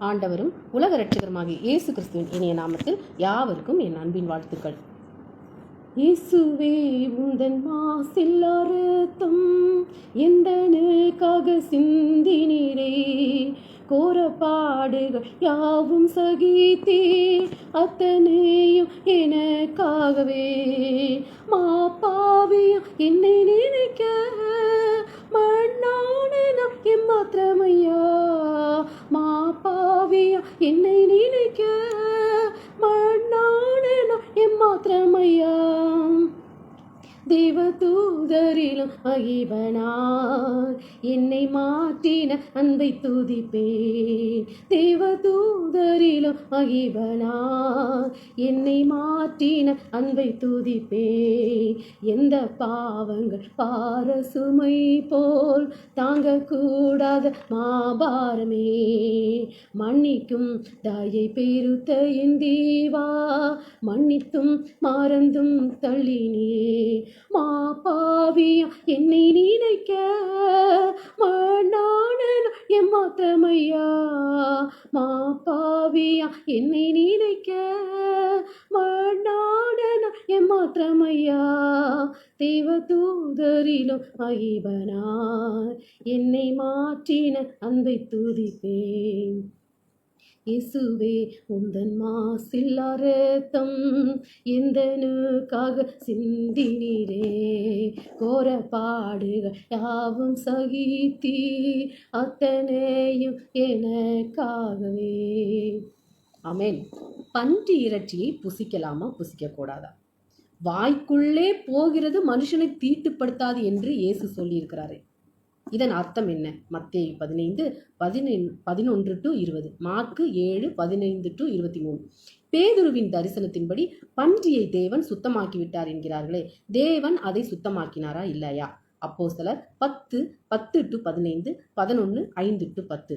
ஆண்டவரும் உலக ரட்சகருமாகிய இயேசு கிறிஸ்துவின் இனிய நாமத்தில் யாவருக்கும் என் அன்பின் வாழ்த்துக்கள். இயேசுவே உந்தன் மாசில்லா ரத்தம் எந்தனுக்காக சிந்தினீரே? கோரப்பாடுகள் யாவும் சகித்தே அத்தனையும் எனக்காகவே. மாப்பாவியம் என்னை நினைக்க மண்ணான நாம் எம்மாத்திரமையா? தூதரிலும் மகிபனார் என்னை மாற்றின அன்பை துதிப்பேன். தேவதூதரிலும் மகிபனார் என்னை மாற்றின அன்பை துதிப்பேன். எந்த பாவங்கள் பாரசுமை போல் தாங்கக்கூடாத மாபாரமே. மன்னிக்கும் தாயை பெருத்த என் தேவா. மன்னித்தும் மறந்தும் தள்ளினே மாபா பாவியா என்னை நினைக்க மண்ணான எம்மாத்தமையா மா பாவியா என்னை நினைக்க மண்ணான எம்மாத்திரமையா தெய்வ தூதரிலும் மகிபனார். என்னை மாற்றின அன்பை துதிப்பேன். இயேசுவே உந்தன் மாசில்லா ரத்தம் எந்தனுக்காக சிந்தினீரே? கோர பாடுகள் யாவும் சகித்தி அத்தனையும் எனக்காகவே. அமேன் பன்றி இறைச்சியை புசிக்கலாமா புசிக்கக்கூடாதா? வாய்க்குள்ளே போகிறது மனுஷனை தீட்டுப்படுத்தாது என்று இயேசு சொல்லியிருக்கிறாரே. இதன் அர்த்தம் என்ன? மத்தேயு பதினைந்து பதினை பதினொன்று டு இருபது. மார்க்கு ஏழு பதினைந்து டு இருபத்தி மூணு பேதுருவின் தரிசனத்தின்படி பன்றியை தேவன் சுத்தமாக்கி விட்டார் என்கிறார்களே தேவன் அதை சுத்தமாக்கினாரா இல்லையா? அப்போ சிலர் பத்து பத்து டு பதினைந்து பதினொன்று ஐந்து டு பத்து.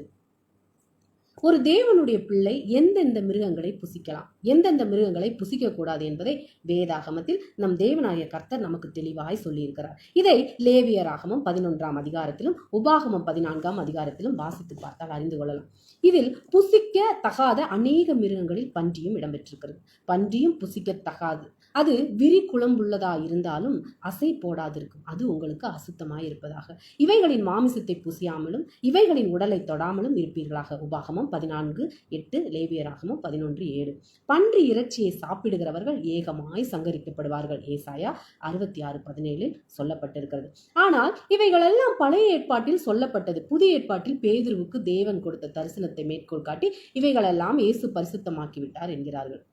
ஒரு தேவனுடைய பிள்ளை எந்தெந்த மிருகங்களை புசிக்கலாம்? எந்தெந்த மிருகங்களை புசிக்கக்கூடாது என்பதை வேதாகமத்தில் நம் தேவனாய கர்த்தர் நமக்கு தெளிவாய் சொல்லியிருக்கிறார். இதை லேவியராகமம் பதினொன்றாம் அதிகாரத்திலும் உபாகமம் பதினான்காம் அதிகாரத்திலும் வாசித்து பார்த்தால் அறிந்து கொள்ளலாம். இதில் புசிக்க தகாத அநேக மிருகங்களில் பன்றியும் இடம்பெற்றிருக்கிறது. பன்றியும் புசிக்க தகாது அது விரி குழம்புள்ளதா இருந்தாலும் அசை போடாதிருக்கும். அது உங்களுக்கு அசுத்தமாய் இருப்பதாக. இவைகளின் மாமிசத்தை புசியாமலும் இவைகளின் உடலை தொடாமலும் இருப்பீர்களாக. உபாகமம் பதினான்கு எட்டு லேவியராகமும் பதினொன்று ஏழு. பன்றி இறைச்சியை சாப்பிடுகிறவர்கள் ஏகமாய் சங்கரிக்கப்படுவார்கள். ஏசாயா அறுபத்தி ஆறு பதினேழில் சொல்லப்பட்டிருக்கிறது. ஆனால் இவைகளெல்லாம் பழைய ஏற்பாட்டில் சொல்லப்பட்டது. புதிய ஏற்பாட்டில் பேதுருவுக்கு தேவன் கொடுத்த தரிசனத்தை மேற்கோள் காட்டி இவைகளெல்லாம் இயேசு பரிசுத்தமாக்கி விட்டார் என்கிறார்கள்.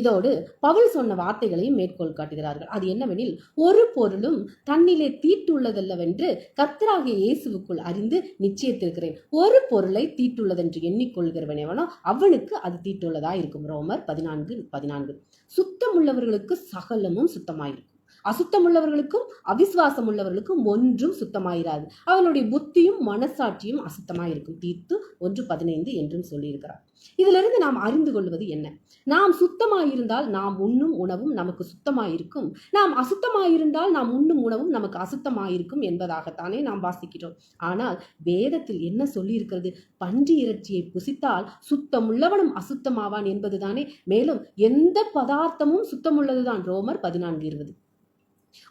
இதோடு பவுல் சொன்ன வார்த்தைகளையும் மேற்கோள் காட்டுகிறார்கள். அது என்னவெனில் ஒரு பொருளும் தன்னிலே தீட்டுள்ளதல்லவென்று கத்தராகிய இயேசுவுக்குள் அறிந்து நிச்சயத்திருக்கிறேன். ஒரு பொருளை தீட்டுள்ளதென்று எண்ணிக்கொள்கிறவன் எவனோ அவனுக்கு அது தீட்டுள்ளதா இருக்கும் ரோமர் பதினான்கு பதினான்கு. சுத்தமுள்ளவர்களுக்கு சகலமும் சுத்தமாயிருக்கும். அசுத்தமுள்ளவர்களுக்கும் அவிசுவாசம் உள்ளவர்களுக்கும் ஒன்றும் சுத்தமாயிராது. அவனுடைய புத்தியும் மனசாட்சியும் அசுத்தமாயிருக்கும். தீர்த்து ஒன்று பதினைந்து என்றும் சொல்லியிருக்கிறார். இதிலிருந்து நாம் அறிந்து கொள்வது என்ன? நாம் சுத்தமாயிருந்தால் நாம் உண்ணும் உணவும் நமக்கு சுத்தமாயிருக்கும். நாம் அசுத்தமாயிருந்தால் நாம் உண்ணும் உணவும் நமக்கு அசுத்தமாயிருக்கும் என்பதாகத்தானே நாம் வாசிக்கிறோம். ஆனால் வேதத்தில் என்ன சொல்லியிருக்கிறது? பன்றி இறைச்சியை புசித்தால் சுத்தமுள்ளவனும் அசுத்தமாவான் என்பதுதானே? மேலும் எந்த பதார்த்தமும் சுத்தமுள்ளதுதான். ரோமர் பதினான்கு இருபது.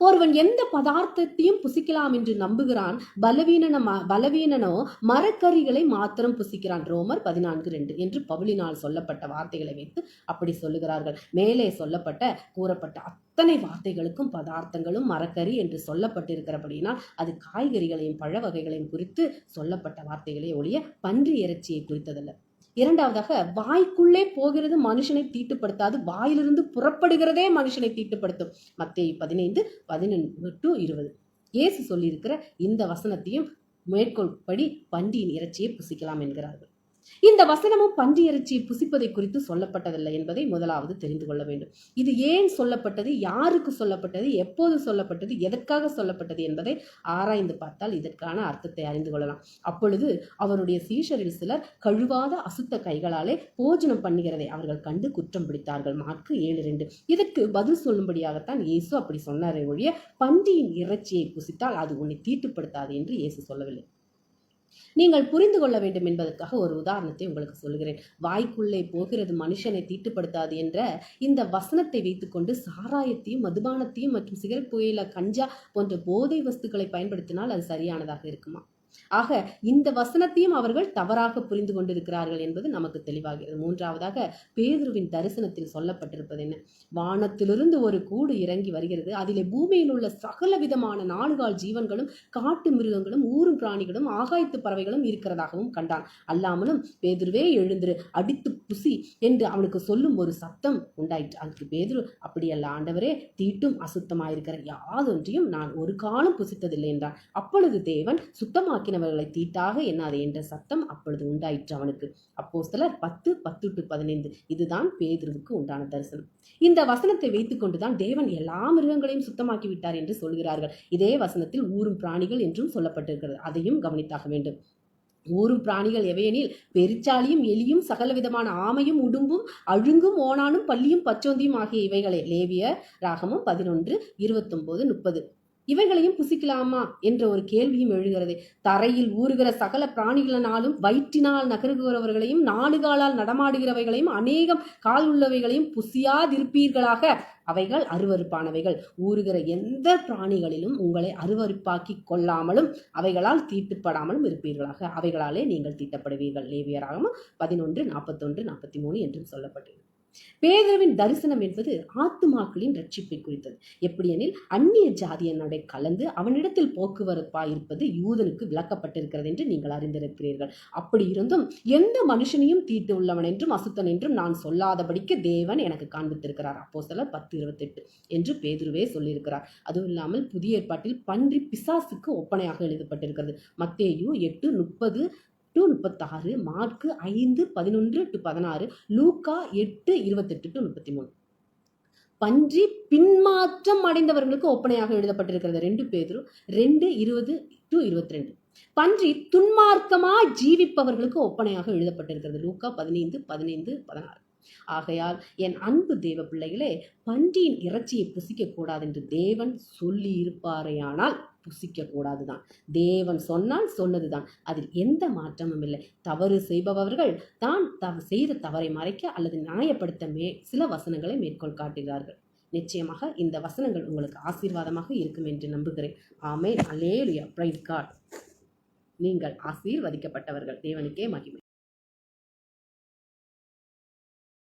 ஒருவன் எந்த பதார்த்தத்தையும் புசிக்கலாம் என்று நம்புகிறான் பலவீனன பலவீனனோ மரக்கறிகளை மாத்திரம் புசிக்கிறான். ரோமர் பதினான்கு ரெண்டு என்று பவுலினால் சொல்லப்பட்ட வார்த்தைகளை வைத்து அப்படி சொல்லுகிறார்கள். மேலே சொல்லப்பட்ட கூறப்பட்ட அத்தனை வார்த்தைகளுக்கும் பதார்த்தங்களும் மரக்கறி என்று சொல்லப்பட்டிருக்கிறபடினால் அது காய்கறிகளையும் பழ வகைகளையும் குறித்து சொல்லப்பட்ட வார்த்தைகளே ஒழிய பன்றி இறைச்சியை குறித்ததல்ல. இரண்டாவதாக வாய்க்குள்ளே போகிறது மனுஷனை தீட்டுப்படுத்தாது வாயிலிருந்து புறப்படுகிறதே மனுஷனை தீட்டுப்படுத்தும். மத்திய பதினைந்து பதினொன்று டு இருபது. இயேசு சொல்லியிருக்கிற இந்த வசனத்தையும் மேற்கோள் படி பண்டியின் இறைச்சியை புசிக்கலாம் என்கிறார்கள். இந்த வசனமும் பன்றி இறைச்சியை புசிப்பதை குறித்து சொல்லப்பட்டதில்லை என்பதை முதலாவது தெரிந்து கொள்ள வேண்டும். இது ஏன் சொல்லப்பட்டது? யாருக்கு சொல்லப்பட்டது? எப்போது சொல்லப்பட்டது? எதற்காக சொல்லப்பட்டது என்பதை ஆராய்ந்து பார்த்தால் இதற்கான அர்த்தத்தை அறிந்து கொள்ளலாம். அப்பொழுது அவருடைய சீஷரில் சிலர் கழுவாத அசுத்த கைகளாலே போஜனம் பண்ணுகிறதை அவர்கள் கண்டு குற்றம் பிடித்தார்கள். மார்க்கு ஏழு ரெண்டு. இதற்கு பதில் சொல்லும்படியாகத்தான் இயேசு அப்படி சொன்னாரே ஒழிய பன்றியின் இறைச்சியை புசித்தால் அது உன்னை தீட்டுப்படுத்தாது என்று இயேசு சொல்லவில்லை. நீங்கள் புரிந்து கொள்ள வேண்டும் என்பதற்காக ஒரு உதாரணத்தை உங்களுக்கு சொல்கிறேன். வாய்க்குள்ளே போகிறது மனுஷனை தீட்டுப்படுத்தாது என்ற இந்த வசனத்தை வைத்துக்கொண்டு சாராயத்தையும் மதுபானத்தையும் மற்றும் சிகரெட் புகையில கஞ்சா போன்ற போதை வஸ்துக்களை பயன்படுத்தினால் அது சரியானதாக இருக்குமா? ஆக இந்த வசனத்தையும் அவர்கள் தவறாக புரிந்து கொண்டிருக்கிறார்கள் என்பது நமக்கு தெளிவாகிறது. மூன்றாவதாக பேதுருவின் தரிசனத்தில் சொல்லப்பட்டிருப்பது என்ன? வானத்திலிருந்து ஒரு கூடு இறங்கி வருகிறது. அதிலே பூமியில் உள்ள சகல விதமான நாடுகால் ஜீவன்களும் காட்டு மிருகங்களும் ஊரும் பிராணிகளும் ஆகாயத்து பறவைகளும் இருக்கிறதாகவும் கண்டான். அல்லாமலும் பேதுருவே எழுந்திரு அடித்து புசி என்று அவனுக்கு சொல்லும் ஒரு சத்தம் உண்டாயிற்று. அதுக்கு பேதுரு அப்படியல்ல ஆண்டவரே தீட்டும் அசுத்தமாயிருக்கிற யாதொன்றையும் நான் ஒரு காலம் புசித்ததில்லை என்றான். அப்பொழுது தேவன் சுத்தமாக்கினவர்களை தீட்டாக எண்ணாதே என்ற சத்தம் அப்பொழுது உண்டாயிற்று அவனுக்கு. அப்போ சிலர் பத்து பத்து டு பதினைந்து. இதுதான் பேதுருவுக்கு உண்டான தரிசனம். இந்த வசனத்தை வைத்துக்கொண்டுதான் தேவன் எல்லா மிருகங்களையும் சுத்தமாக்கி விட்டார் என்று சொல்கிறார்கள். இதே வசனத்தில் ஊரும் பிராணிகள் என்றும் சொல்லப்பட்டிருக்கிறது. அதையும் கவனித்தாக வேண்டும். ஊரும் பிராணிகள் எவையெனில் பெருச்சாளியும் எலியும் சகலவிதமான ஆமையும் உடும்பும் அழுங்கும் ஓனானும் பள்ளியும் பச்சோந்தியும் ஆகிய இவைகளே. லேவிய ராகமும் பதினொன்று இருபத்தொன்பது முப்பது. இவைகளையும் புசிக்கலாமா என்ற ஒரு கேள்வியும் எழுகிறது. தரையில் ஊறுகிற சகல பிராணிகளினாலும் வயிற்றினால் நகருகிறவர்களையும் நாலு காலால் நடமாடுகிறவைகளையும் அநேகம் கால் உள்ளவைகளையும் புசியாதிருப்பீர்களாக. அவைகள் அருவருப்பானவைகள். ஊறுகிற எந்த பிராணிகளிலும் உங்களை அருவறுப்பாக்கி கொள்ளாமலும் அவைகளால் தீட்டுப்படாமலும் இருப்பீர்களாக. அவைகளாலே நீங்கள் தீட்டப்படுவீர்கள். லேவியராகவும் பதினொன்று நாற்பத்தொன்று நாற்பத்தி மூணு என்றும் சொல்லப்பட்டது பேதுருவின் தரிசனம் என்பது ஆத்துமாக்களின் ரட்சிப்பை குறித்தது. எப்படியெனில் அந்நிய ஜாதியனோட கலந்து அவனிடத்தில் போக்குவரப்பாயிருப்பது யூதனுக்கு விளக்கப்பட்டிருக்கிறது என்று நீங்கள் அறிந்திருக்கிறீர்கள். அப்படி இருந்தும் எந்த மனுஷனையும் தீட்டு உள்ளவன் என்றும் அசுத்தன் என்றும் நான் சொல்லாதபடிக்கு தேவன் எனக்கு காண்பித்திருக்கிறார். அப்போ சிலர் பத்து இருபத்தெட்டு என்று பேதுருவே சொல்லியிருக்கிறார். அதுவும் இல்லாமல் புதிய ஏற்பாட்டில் பன்றி பிசாசுக்கு ஒப்பனையாக எழுதப்பட்டிருக்கிறது. மத்தேயு எட்டு முப்பது டு முப்பத்தாறு மார்க்கு ஐந்து பதினொன்று டு பதினாறு லூக்கா எட்டு இருபத்தெட்டு டு முப்பத்தி மூணு பன்றி பின்மாற்றம் அடைந்தவர்களுக்கு ஒப்பனையாக எழுதப்பட்டிருக்கிறது. ரெண்டு பேரும் ரெண்டு இருபது டு இருபத்தி ரெண்டு பன்றி துன்மார்க்கமாக ஜீவிப்பவர்களுக்கு ஒப்பனையாக எழுதப்பட்டிருக்கிறது. லூக்கா பதினைந்து பதினைந்து பதினாறு. ஆகையால் என் அன்பு தேவ பிள்ளைகளே பன்றியின் இறைச்சியை புசிக்கக்கூடாது என்று தேவன் சொல்லி இருப்பாரேயானால் தான் தேவன் சொன்னால் சொன்னதுதான். அதில் எந்த மாற்றமும் இல்லை. தவறு செய்பவர்கள் தான் தவ செய்த தவறை மறைக்க அல்லது நியாயப்படுத்த மே சில வசனங்களை மேற்கோள் காட்டுகிறார்கள். நிச்சயமாக இந்த வசனங்கள் உங்களுக்கு ஆசீர்வாதமாக இருக்கும் என்று நம்புகிறேன். ஆமே அலேலுயா பிரைஸ் காட் நீங்கள் ஆசீர்வதிக்கப்பட்டவர்கள். தேவனுக்கே மகிமை.